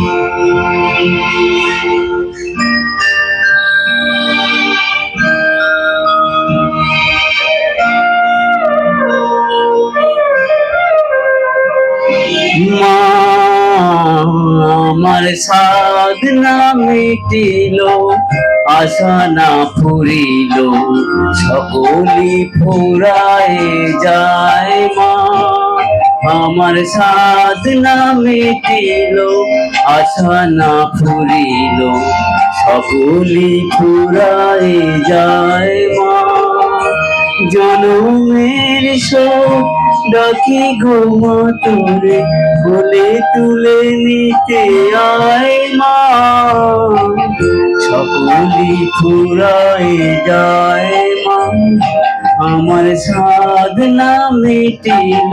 মা আমার সাধনা মিটিল আশা না ফুরিল সকলি ফুরায় যায় মা। আমার সাধনা মিটিল আশা না ফুরিল। সকলি ফুরায় যায় মা। জনমের শোক ডাকি ঘুমা তোরে বলে তুলে নিতে আয় মা। সকলি ফুরায় যায় মা। আমার সাধনা মিটিল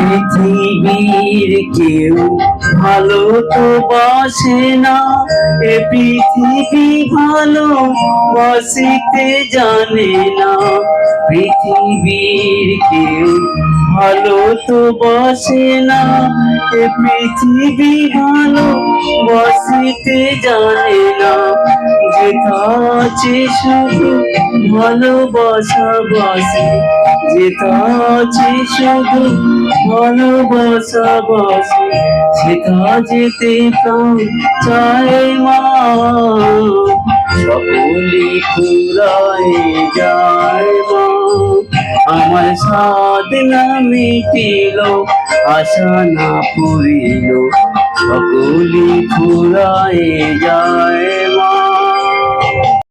পৃথিবীর কেউ ভালো তো বাসে না। এ পৃথিবী ভালো বসিতে জানে না। পৃথিবীর কেউ ভালো তো বসে না। এ পৃথিবী ভালো বসিতে জানে না। যেথা আছে শুধু ভালোবাসা বাসে। যেথা আছে শুধু ভালোবাসা বাসে সেটা যেতে প্রাণ চায় মা। সকলে ফুরায় যায় মা। আমার সাধনা মিটিল, আশা না পুরিল সকলে ফুরায় যায়